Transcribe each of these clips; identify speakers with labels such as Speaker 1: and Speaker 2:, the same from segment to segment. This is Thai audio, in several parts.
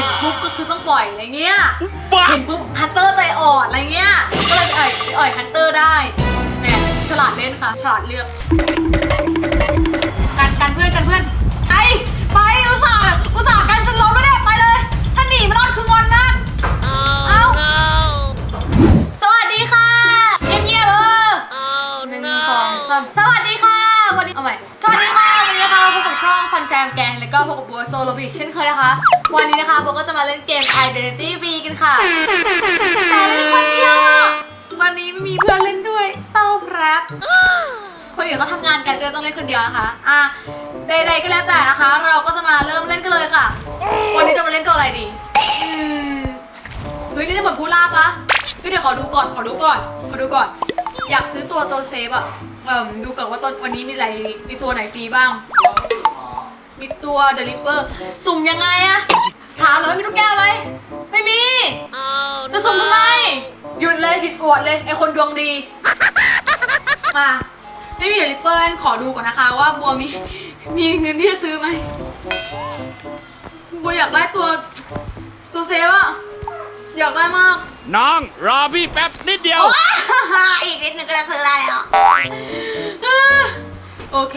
Speaker 1: ห็นปุ๊บก็คือต้องปล่อยอะไรเงี้ย
Speaker 2: บ้า
Speaker 1: เห็นปุ๊บฮันเตอร์ใจอ่อนอะไรเงี้ย ก็เลยไปอ่อยไปอ่อยฮันเตอร์ได้แหมฉลาดเล่นค่ะ ฉลาดเลือก กันกันเพื่อนกันเพื่อน ไป ไปอุตส่าห์อุตส่าห์กันจนล้มแล้วเนี่ยไปเลย ถ้าหนีไม่รอดคืองอนนะเอ้ แฟมแกงแล้วก็พบกับบัวโซโลบิกเช่นเคยนะคะ วันนี้นะคะบัวก็จะมาเล่นเกม Identity V กันค่ะแต่เล่นคนเดียวอะวันนี้ไม่มีเพื่อนเล่นด้วยเศร้าครับคนอื่นเขาทำงานกันเจะต้องเล่นคนเดียวนะคะอะใดๆก็แล้วแต่นะคะ เราก็จะมาเริ่มเล่นกันเลยค่ะ วันนี้จะมาเล่นตัวอะไรดีอืมเฮ้ยเล่นได้หมือนผู้ล่าปะเฮ้ยเดี๋ยวขอดูก่อนขอดูก่อนขอดูก่อน อยากซื้อตัวตัวเซฟอะเอ่มดูก่อนว่าตอนวันนี้มีอะไรมีตัวไหนฟรีบ้าง มีตัวเดลิเ e อร์สุ่มยังไงอะถามเลยว่ามีลูกแก้วไหมไม่มี จะสุ่มทำไม หยุดเลยหยุดอวดเลยไอคนดวงดี มาไม่มีเดลิเปอร์ขอดูก่อนนะคะ ว่าบัวมีมีเงินที่จะซื้อไหมบัวอยากได้ตัวตัวเซฟอะอยากได้มาก
Speaker 2: น้อง รอพี่แป๊บนิดเดียว
Speaker 1: ว้าอีกนิดนึงก็จะซื้อได้แล้ว โอเค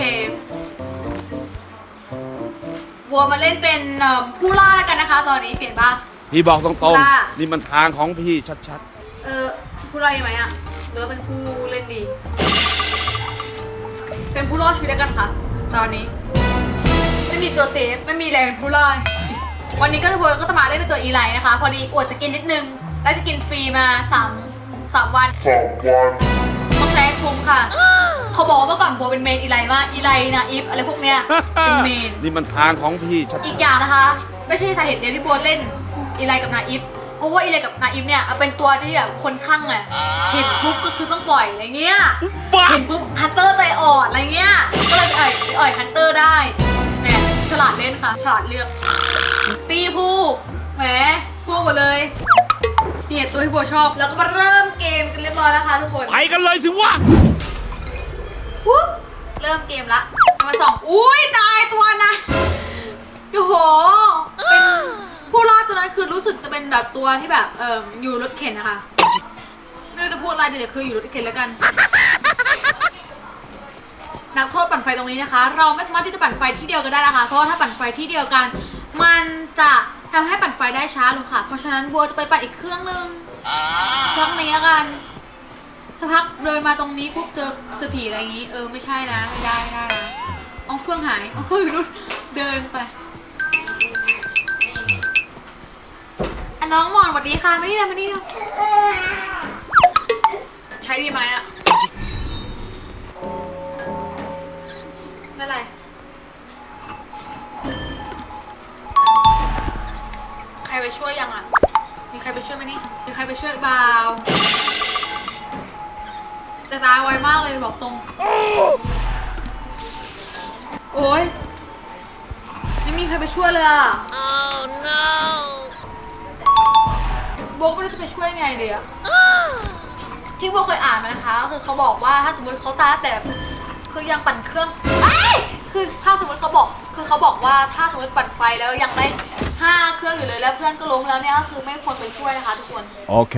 Speaker 1: บัวมาเล่นเป็นเอ่อผู้ล่าแล้วกันนะคะ ตอนนี้เปลี่ยนบ้าง
Speaker 2: พี่บอกตรง
Speaker 1: จ้า
Speaker 2: ๆนี่มันทางของพี่ชัด
Speaker 1: เออผู้ล่าดีไหมอะหรือว่าเป็นผู้เล่นดี เป็นผู้รอดชีวิตแล้วกันค่ะ ตอนนี้ ไม่มีตัวเซฟไม่มีแรงผู้ล่าวันนี้ก็จะบัวก็จะมาเล่นเป็นตัวอีไลนะคะ พอดีอวดสกินนิดนึงได้สกินฟรีมาสามสามวันต้องใช้ให้คุ้มค่ะ เขาบอกว่าเมื่อก่อนบัวเป็นเมนอีไลมากอีไลนะอีฟอะไรพวกเนี้ยเป็นเมน
Speaker 2: ๆนี่มันทางของพี่ชัด
Speaker 1: อีกอย่างนะคะ ไม่ใช่สาเหตุเดียวที่บัวเล่นอีไลกับนาอิฟเพราะว่าอีไลกับนาอิฟเนี่ยเป็นตัวที่แบบคนข้างอะเห็นปุ๊บก็คือต้องปล่อยอะไรเงี้ย
Speaker 2: ๆบ้า
Speaker 1: เห็นปุ๊บฮันเตอร์ใจอ่อนอะไรเงี้ยก็เลยไปอ่อยไปอ่อยฮันเตอร์ได้แหมฉลาดเล่นค่ะ ฉลาดเลือก ตีผู้แหมผู้หมดเลยเนี่ยตัวที่บัวชอบ แล้วก็มาเริ่มเกมกันเรียบร้อยแล้วค่ะทุกคน
Speaker 2: ไปกันเลยสิวะ
Speaker 1: ปุ๊บเริ่มเกมละมาสองอุ้ยตายตัวนะโอ้โหเป็นผู้รอดตัวนั้นคือรู้สึกจะเป็นแบบตัวที่แบบเอออยู่รถเข็นนะคะไม่รู้จะพูดอะไรดีแต่คืออยู่รถเข็นแล้วกันนักโทษปั่นไฟตรงนี้นะคะ เราไม่สามารถที่จะปั่นไฟที่เดียวกันได้นะคะ เพราะว่าถ้าปั่นไฟที่เดียวกัน มันจะทำให้ปั่นไฟได้ช้าลงค่ะ เพราะฉะนั้นบัวจะไปปั่นอีกเครื่องนึงเครื่องนี้กัน สักพักเดินมาตรงนี้ปุ๊บเจอเจอผีอะไรอย่างนี้ เออไม่ใช่นะไม่ได้ไม่ได้นะเอาเครื่องหายเอาเครื่องอยู่นู่นเดินไปอะน้องหมอนสวัสดีค่ะไม่ได้มานี่เลย ตรง โอ้ยไม่มีใครไปช่วยเลยอะ oh no โบกไม่รู้จะไปช่วยไงเลยอะ ที่โบเคยอ่านมานะคะก็คือเขาบอกว่าถ้าสมมติเขาตาแต่คือยังปั่นเครื่องเอ้ยคือถ้าสมมติเขาบอก คือเขาบอกว่าถ้าสมมติปั่นไฟแล้วยังได้ห้าเครื่องอยู่เลยแล้วเพื่อนก็ล้มแล้วเนี่ยก็คือไม่ควรไปช่วยนะคะทุกคน
Speaker 2: โอเค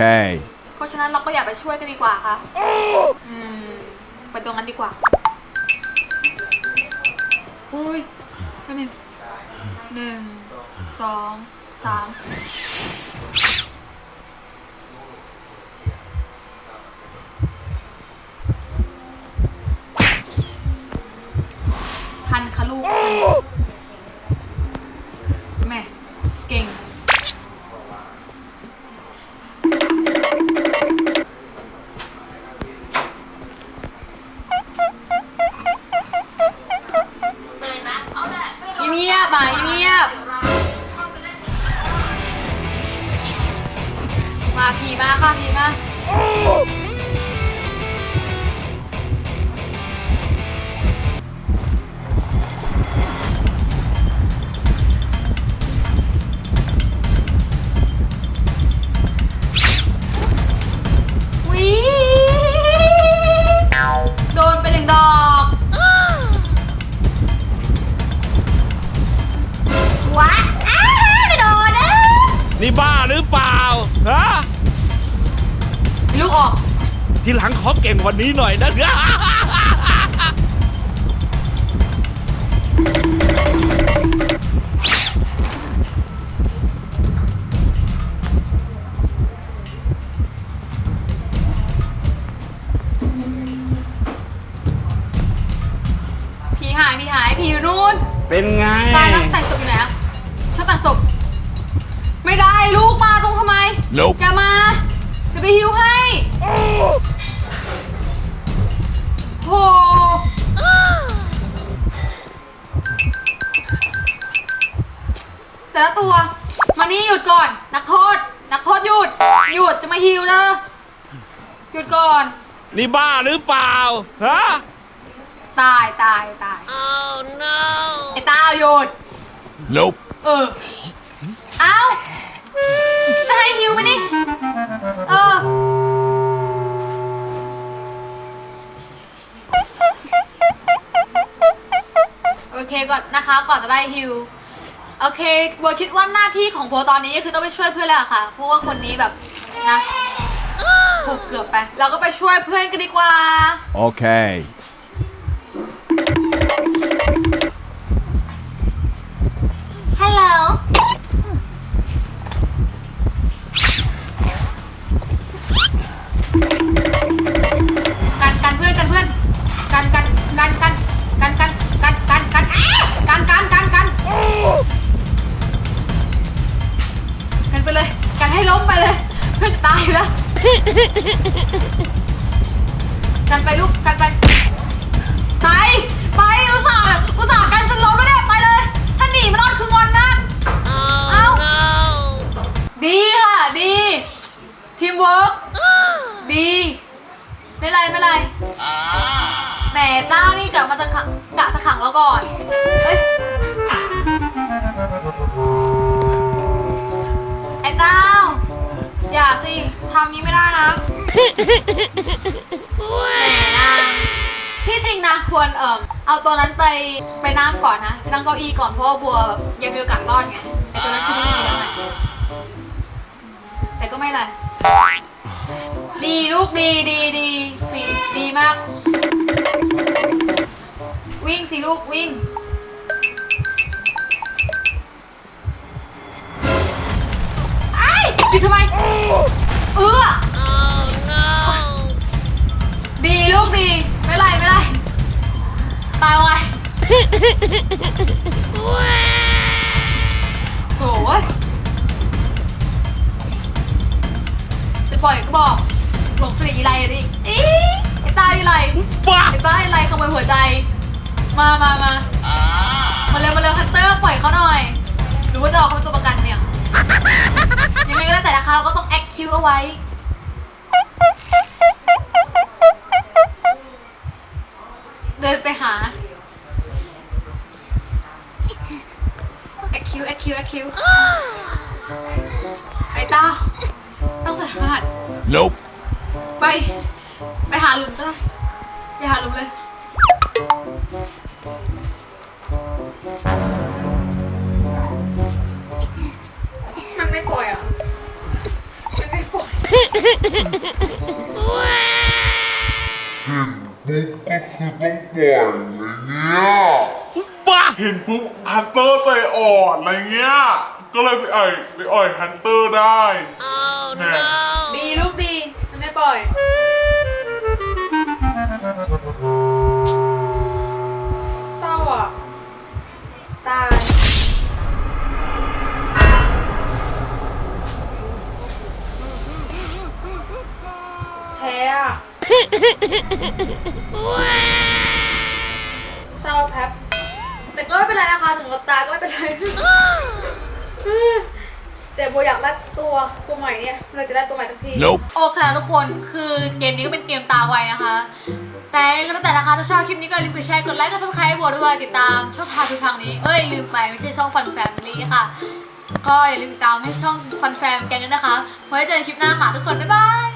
Speaker 1: เพราะฉะนั้นเราก็อย่าไปช่วยกันดีกว่าค่ะอืม ไปตรงนั้นดีกว่าโอ้ยแป๊บนึงหนึ่งสองสามทันค่ะลูกทัน ออก
Speaker 2: ทีหลังขอเก่งกวันนี้หน่อยนะ
Speaker 1: ผีหายผีหายผีอยู่นู่น
Speaker 2: เป็นไง
Speaker 1: ตายนักแต่งศพอยู่ไหนอะช่างแต่งศพไม่ได้ลูกมาตรงทำไม
Speaker 2: Nope
Speaker 1: อย่า แต่ละตัว มานี่หยุดก่อน นักโทษ นักโทษหยุด หยุดจะมาฮิวนะหยุดก่อน
Speaker 2: นี่บ้าหรือเปล่า ฮะ
Speaker 1: ตายตายตายไอ้ตาหยุด
Speaker 2: Nope
Speaker 1: เออ เอาจะให้ฮิวไหมนี่ เออ โอเคก่อนนะคะ ก่อนจะได้ฮิว โอเคบัวคิดว่าหน้าที่ของบัวตอนนี้คือต้องไปช่วยเพื่อนแล้วอะค่ะ เพราะว่าคนนี้แบบนะถูกเกือบไป เราก็ไปช่วยเพื่อนกันดีกว่า
Speaker 3: Okay.
Speaker 1: ให้ล้มไปเลยเพื่อนจะตายอยู่แล้วกันไปลูกกันไปไปไปอุตส่าห์อุตส่าห์กันจนล้มแล้วเนี่ยไปเลย ถ้าหนีมันรอดคืองอนนะเอ้าดีค่ะดีทีมเวิร์กดีไม่ไรไม่ไรแหมเต้านี่กะมาจะขังกะจะขังเราก่อน อย่าสิทำนี้ไม่ได้นะแหมนางที่จริงนะควรเอ่อเอาตัวนั้นไปไปนั่งก่อนนะนั่งเก้าอี้ก่อนเพราะว่าบัวยังมีโอกาสรอดไงไอตัวนั้นคือไม่มีแล้วไงแต่ก็ไม่เป็นไรดีลูกดีดีดีดีดีมาก วิ่งสิลูกวิ่ง โอ้ยจะปล่อยก็บอกหลงสิริอีไรอะดิอีไอ้ตาอีไร
Speaker 2: บ้า
Speaker 1: ไอ้ตาอีไรขโมยหัวใจ มามามามาเร็วมาเร็วฮันเตอร์ปล่อยเขาหน่อย หรือว่าจะเอาเขาเป็นตัวประกันเนี่ย ยังไงก็แล้วแต่นะคะเราก็ต้องแอคคิวเอาไว้เดินไปหาแอ คคิวแอคคิวแอคคิวไอ้ต้าต้องใส่รหัส
Speaker 2: Nope
Speaker 1: ไป ไปหาหลุมก็ได้ไปหาหลุมเลย มันไม่ปล่อยอะ มันไม่ปล่อย
Speaker 2: บ้า
Speaker 4: เห็นปุ๊บฮันเตอร์ใจอ่อนอะไรเงี้ย ก็เลยไปอ่อยไปอ่อยฮันเตอร์ได้แน่
Speaker 1: ดีลูกดีมันไม่ปล่อย เศร้าอะ ตายแพ้อะเตายก็ไม่เป็นไร แต่โบอยากได้ตัวตัวใหม่เนี่ยเราจะได้ตัวใหม่สักที
Speaker 2: Nope
Speaker 1: โอเคนะทุกคนคือเกมนี้ก็เป็นเกมตาไวนะคะ แต่ก็แล้วแต่นะคะถ้าชอบคลิปนี้ก็อย่าลืมกดแชร์กดไลค์กดซับสไครต์ให้บัวด้วยติดตามช่องทางทุกทางนี้เอ้ยลืมไปไม่ใช่ช่องฟันแฟมิลี่ค่ะ ก็อย่าลืมติดตามให้ช่องฟันแฟมแกงด้วยนะคะไว้เจอกันคลิปหน้าค่ะทุกคนบ๊ายบาย